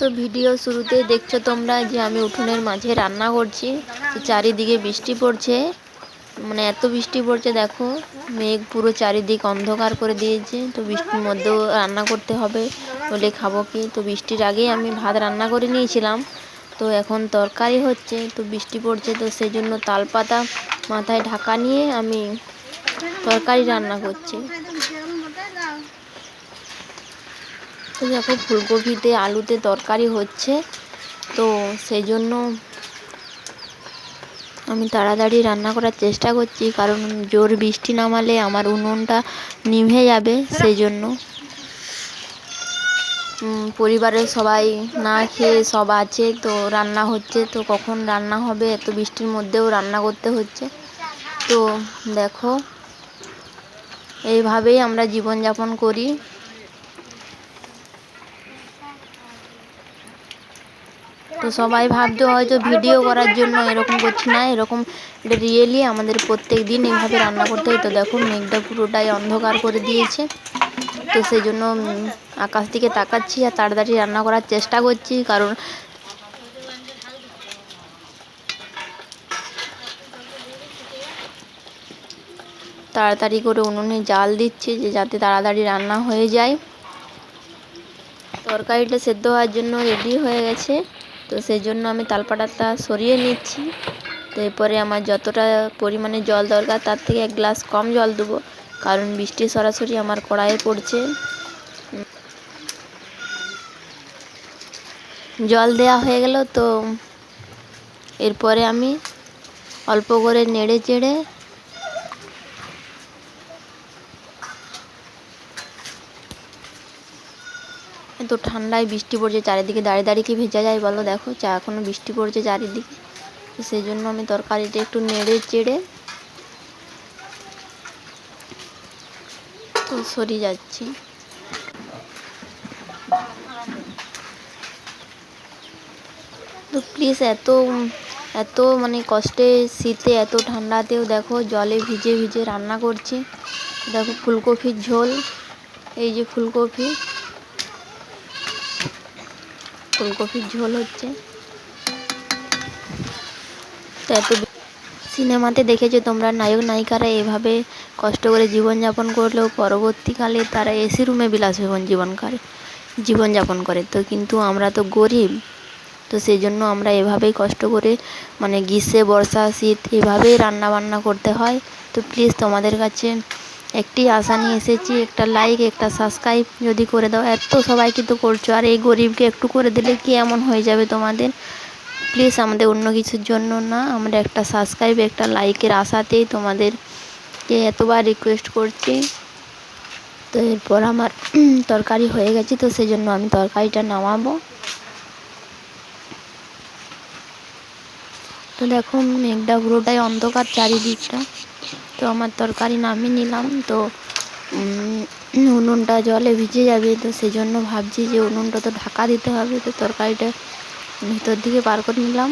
তো ভিডিও শুরুতেই দেখছ তোমরা যে আমি উঠোনের মাঝে রান্না করছি। চারিদিকে বৃষ্টি পড়ছে। মানে এত বৃষ্টি পড়ছে, দেখো। মেঘ পুরো চারিদিক অন্ধকার করে দিয়েছে। তো বৃষ্টির মধ্যেও রান্না করতে হবে বলে খাব কি? তো বৃষ্টির আগেই আমি ভাত রান্না করে নিয়েছিলাম। তো এখন তরকারি হচ্ছে, তো বৃষ্টি পড়ছে, তো সেই জন্য তালপাতা মাথায় ঢাকা নিয়ে আমি তরকারি রান্না করছি। তো দেখো ফুলকপিতে আলুতে তরকারি হচ্ছে। তো সেই জন্য আমি তাড়াতাড়ি রান্না করার চেষ্টা করছি, কারণ জোর বৃষ্টি নামালে আমার উনুনটা নিভে যাবে সেই জন্য। পরিবারের সবাই না খেয়ে সব আছে, তো রান্না হচ্ছে, তো কখন রান্না হবে এত বৃষ্টির মধ্যেও রান্না করতে হচ্ছে। তো দেখো, এইভাবেই আমরা জীবনযাপন করি। তো সবাই ভাবতো হয়তো ভিডিও করার জন্য এরকম করছি না, এরকম এটা রিয়েলি আমাদের প্রত্যেক দিন এইভাবে রান্না করতে হয়। তো দেখো মেঘটা পুরোটাই অন্ধকার করে দিয়েছে। তো সেই জন্য আকাশ দিকে তাকাচ্ছি আর তাড়াতাড়ি রান্না করার চেষ্টা করছি, কারণ তাড়াতাড়ি করে উনুনে জাল দিচ্ছি যে যাতে তাড়াতাড়ি রান্না হয়ে যায়। তরকারিটা সেদ্ধ হওয়ার জন্য রেডি হয়ে গেছে। তো সেই জন্য আমি তালপাটাটা সরিয়ে নিচ্ছি। তো এরপরে আমার যতটা পরিমাণে জল দরকার, তার থেকে এক গ্লাস কম জল দেবো, কারণ বৃষ্টি সরাসরি আমার কড়াইয়ে পড়ছে। জল দেওয়া হয়ে গেল তো, এরপরে আমি অল্প করে নেড়ে চেড়ে এত ঠান্ডায় বৃষ্টি পড়ছে, চারিদিকে দাঁড়িয়ে দাঁড়িয়ে কি ভেজা যায় বলো দেখো। চা এখনও বৃষ্টি পড়ছে চারিদিকে। তো সেই জন্য আমি তরকারিটা একটু নেড়ে চেড়ে তো সরিয়ে যাচ্ছি। তো প্লিজ এত এত মানে কষ্টে শীতে, এত ঠান্ডাতেও দেখো জলে ভিজে ভিজে রান্না করছি। দেখো ফুলকপির ঝোল, এই যে ফুলকপি। ফুলকপির ঝোল হচ্ছে। তো এত সিনেমাতে দেখেছ তোমরা নায়ক নায়িকারা এভাবে কষ্ট করে জীবনযাপন করলেও পরবর্তীকালে তারা এসি রুমে বিলাসবহুল জীবন করে, জীবনযাপন করে। তো কিন্তু আমরা তো গরিব, তো সেই জন্য আমরা এভাবেই কষ্ট করে মানে গ্রীষ্মে, বর্ষা, শীত এভাবেই রান্না বান্না করতে হয়। তো প্লিজ তোমাদের কাছে একটি আশা নিয়ে এসেছি, একটা লাইক একটা সাবস্ক্রাইব যদি করে দাও। এত সবাই কিন্তু করছ, আর এই গরিবকে একটু করে দিলে কি এমন হয়ে যাবে তোমাদের? প্লিজ আমাদের অন্য কিছুর জন্য না, আমরা একটা সাবস্ক্রাইব একটা লাইকের আশাতেই তোমাদেরকে এতবার রিকোয়েস্ট করছি। তো এরপর আমার তরকারি হয়ে গেছে, তো সেই জন্য আমি তরকারিটা নামাবো। তো দেখো, মেঘটা পুরোটাই অন্ধকার চারিদিকটা। তো আমার তরকারি নামিয়ে নিলাম। তো উনুনটা জলে ভিজে যাবে, তো সেই জন্য ভাবছি যে উনুনটা তো ঢাকা দিতে হবে, তো তরকারিটা ভিতর দিকে পার করে নিলাম।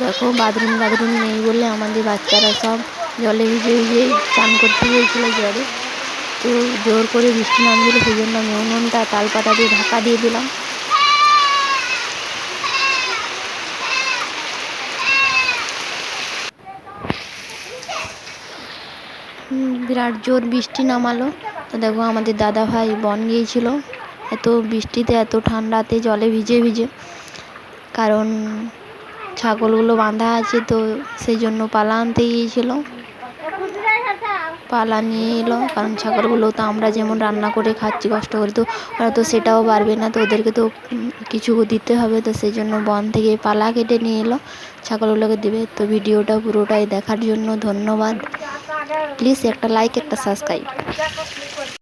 দেখো, বাথরুম বাথরুম নেই বলে আমাদের বাচ্চারা সব জলে ভিজে ভিজে চান করতে গিয়েছিল জলে তো জোর করে বৃষ্টি নামছিল সেই জন্য আমি উনুনটা তালপাতা দিয়ে ঢাকা দিয়ে দিলাম। বিরাট জোর বৃষ্টি নামালো। তো দেখো আমাদের দাদা ভাই বন গিয়েছিল। এত বৃষ্টিতে, এত ঠান্ডাতে জলে ভিজে ভিজে। কারণ ছাগলগুলো বাঁধা আছে, তো সেই জন্য পালা আনতে গিয়েছিল। পালা নিয়ে এলো, কারণ ছাগলগুলো তো আমরা যেমন রান্না করে খাচ্ছি, কষ্ট করে, তো ওরা তো সেটাও পারবে না, তো ওদেরকে তো কিছু দিতে হবে, তো সেই জন্য বন থেকে পালা কেটে নিয়ে এলো, ছাগলগুলোকে দেবে। তো ভিডিওটা পুরোটাই দেখার জন্য ধন্যবাদ। প্লিজ একটা লাইক একটা সাবস্ক্রাইব